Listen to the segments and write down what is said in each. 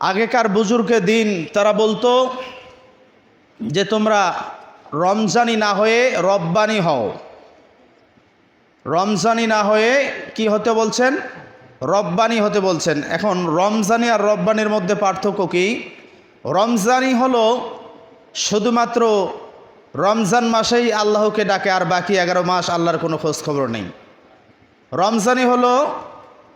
আগেকার বুজুর্গে দিন তারা বলতো যে তোমরা রমজানি না হয়ে রব্বানি হও। রমজানি না হয়ে কি হতে বলছেন? রব্বানি হতে বলছেন। এখন রমজানি আর রব্বানির মধ্যে পার্থক্য কি? রমজানি হলো শুধুমাত্র রমজান মাসেই আল্লাহকে ডাকে আর বাকি এগারো মাস আল্লাহর কোনো খোঁজখবর নেই। রমজানি হলো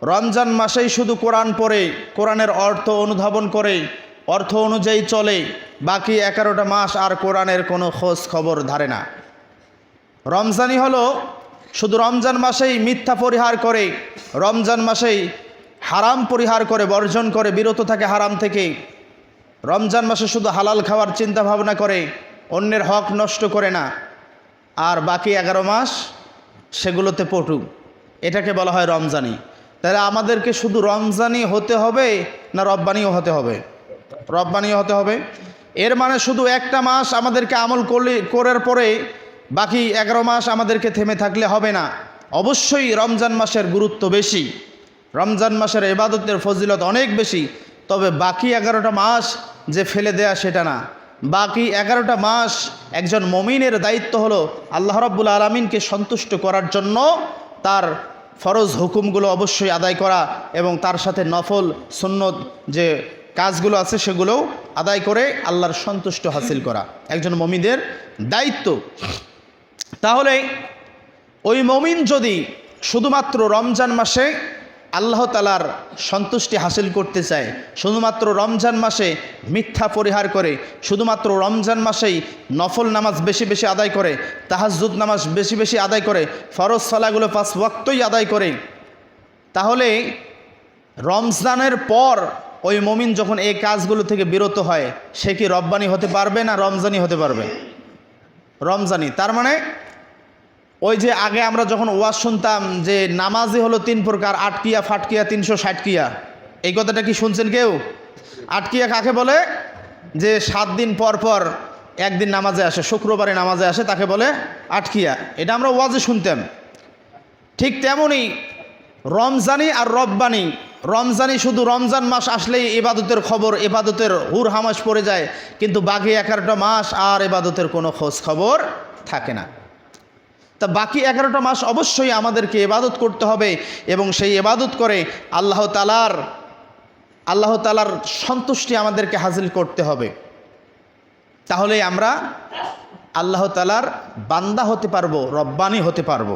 রমজান মাসেই শুধু কোরআন পড়ে, কোরআনের অর্থ অনুধাবন করে, অর্থ অনুযায়ী চলে, বাকি এগারোটা মাস আর কোরআনের কোনো খোঁজ খবর ধারে না। রমজানই হলো শুধু রমজান মাসেই মিথ্যা পরিহার করে, রমজান মাসেই হারাম পরিহার করে, বর্জন করে, বিরত থাকে হারাম থেকে। রমজান মাসে শুধু হালাল খাওয়ার চিন্তা ভাবনা করে, অন্যের হক নষ্ট করে না। আর বাকি এগারো মাস সেগুলোতে পটু। এটাকে বলা হয় রমজানি তাহলে আমাদেরকে শুধু রমজানি হতে হবে না রব্বানিও হতে হবে? রব্বানিও হতে হবে। এর মানে শুধু একটা মাস আমাদেরকে আমল করলে, করার পরে বাকি এগারো মাস আমাদেরকে থেমে থাকলে হবে না। অবশ্যই রমজান মাসের গুরুত্ব বেশি। রমজান মাসের এবাদতের ফজিলত অনেক বেশি। তবে বাকি এগারোটা মাস যে ফেলে দেয়া সেটা না। বাকি এগারোটা মাস একজন মমিনের দায়িত্ব হলো আল্লাহ রব্বুল আলমিনকে সন্তুষ্ট করার জন্য তার ফরজ হুকুমগুলো অবশ্যই আদায় করা এবং তার সাথে নফল, সুন্নত যে কাজগুলো আছে সেগুলোও আদায় করে আল্লাহর সন্তুষ্ট হাসিল করা। একজন মমিদের দায়িত্ব। তাহলে ওই মমিন যদি শুধুমাত্র রমজান মাসে আল্লাহ তালার সন্তুষ্টি হাসিল করতে চায়। শুধুমাত্র রমজান মাসে মিথ্যা পরিহার করে, শুধুমাত্র রমজান মাসেই নফল নামাজ বেশি বেশি আদায় করে তাহাজুদ নামাজ বেশি বেশি আদায় করে, ফরজ সালাগুলো পাঁচ ওয়াক্তই আদায় করে। তাহলে রমজানের পর ওই মমিন যখন এই কাজগুলো থেকে বিরত হয়, সে কি রব্বানি হতে পারবে না রমজানি হতে পারবে? রমজানি, তার মানে ওই যে আগে আমরা যখন ওয়াজ শুনতাম যে নামাজই হলো তিন প্রকার আটকিয়া ফাটকিয়া তিনশো ষাটকিয়া এই কথাটা কি শুনছেন কেউ? আটকিয়া কাকে বলে? যে সাত দিন পর পর একদিন নামাজে আসে, শুক্রবারে নামাজে আসে, তাকে বলে আটকিয়া এটা আমরা ওয়াজে শুনতাম। ঠিক তেমনই রমজানি আর রব্বানি। রমজানি শুধু রমজান মাস আসলেই এবাদতের খবর, এবাদতের হুর হামাস পড়ে যায়, কিন্তু বাকি এগারোটা মাস আর এবাদতের কোনো খোঁজ খবর থাকে না। তা বাকি এগারোটা মাস অবশ্যই আমাদেরকে এবাদত করতে হবে এবং সেই এবাদত করে আল্লাহ তালার আল্লাহ তালার সন্তুষ্টি আমাদেরকে হাসিল করতে হবে। তাহলে আমরা আল্লাহ তালার বান্দা হতে পারব, রব্বানি হতে পারব।